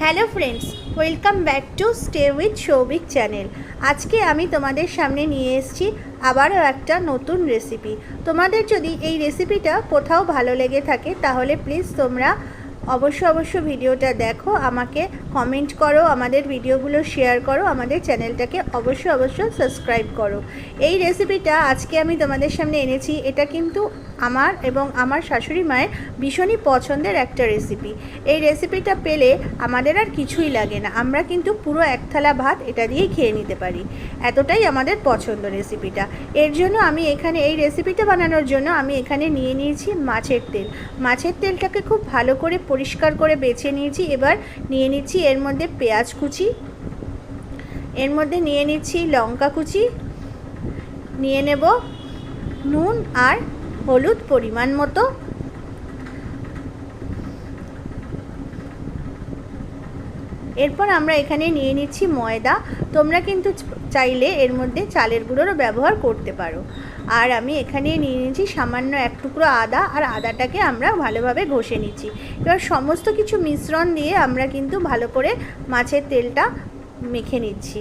Hello friends, welcome back to stay with Souvik channel. আজকে আমি তোমাদের সামনে নিয়ে এসেছি আবারও একটা নতুন রেসিপি তোমাদের যদি এই রেসিপিটা কোথাও ভালো লেগে থাকে, তাহলে প্লিজ তোমরা অবশ্য অবশ্য ভিডিওটা দেখো, আমাকে কমেন্ট করো, আমাদের ভিডিওগুলো শেয়ার করো, আমাদের চ্যানেলটাকে অবশ্য অবশ্য সাবস্ক্রাইব করো। এই রেসিপিটা আজকে আমি তোমাদের সামনে এনেছি, এটা কিন্তু আমার এবং আমার শাশুড়ি মায়ের ভীষণই পছন্দের একটা রেসিপি এই রেসিপিটা পেলে আমাদের আর কিছুই লাগে না, আমরা কিন্তু পুরো এক থালা ভাত এটা দিয়েই খেয়ে নিতে পারি। এতটাই আমাদের পছন্দ রেসিপিটা এর জন্য আমি এখানে, এই রেসিপিটা বানানোর জন্য আমি এখানে নিয়ে নিয়েছি মাছের তেল। মাছের তেলটাকে খুব ভালো করে পরিষ্কার করে বেছে নিয়েছি। এবার নিয়ে নিচ্ছি এর মধ্যে পেঁয়াজ কুচি, এর মধ্যে নিয়ে নিচ্ছি লঙ্কা কুচি, নিয়ে নেব নুন আর হলুদ পরিমাণ মতো। এরপর আমরা এখানে নিয়ে নিচ্ছি ময়দা। তোমরা কিন্তু চাইলে এর মধ্যে চালের গুঁড়োরও ব্যবহার করতে পারো। আর আমি এখানে নিয়ে নিচ্ছি সামান্য এক টুকরো আদা, আর আদাটাকে আমরা ভালোভাবে ঘষে নিচ্ছি। এবার সমস্ত কিছু মিশ্রণ দিয়ে আমরা কিন্তু ভালো করে মাছের তেলটা মেখে নিচ্ছি।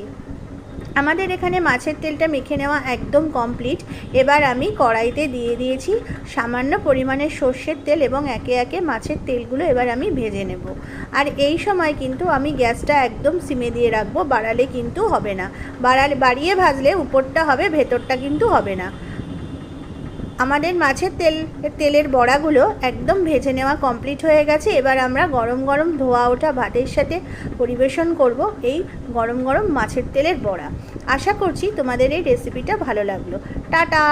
আমাদের এখানে মাছের তেলটা মেখে নেওয়া একদম কমপ্লিট। এবার আমি কড়াইতে দিয়ে দিয়েছি সামান্য পরিমাণের সর্ষের তেল এবং একে একে মাছের তেলগুলো এবার আমি ভেজে নেব। আর এই সময় কিন্তু আমি গ্যাসটা একদম সিমে দিয়ে রাখব, বাড়ালে কিন্তু হবে না। বাড়ালে, বাড়িয়ে ভাজলে উপরটা হবে, ভেতরটা কিন্তু হবে না। আমাদের মাছের তেল, তেলের বড়াগুলো একদম ভেজে নেওয়া কমপ্লিট হয়ে গেছে। এবার আমরা গরম গরম ধোয়া ওঠা ভাতের সাথে পরিবেশন করব এই গরম গরম মাছের তেলের বড়া। আশা করছি তোমাদের এই রেসিপিটা ভালো লাগল। টাটা!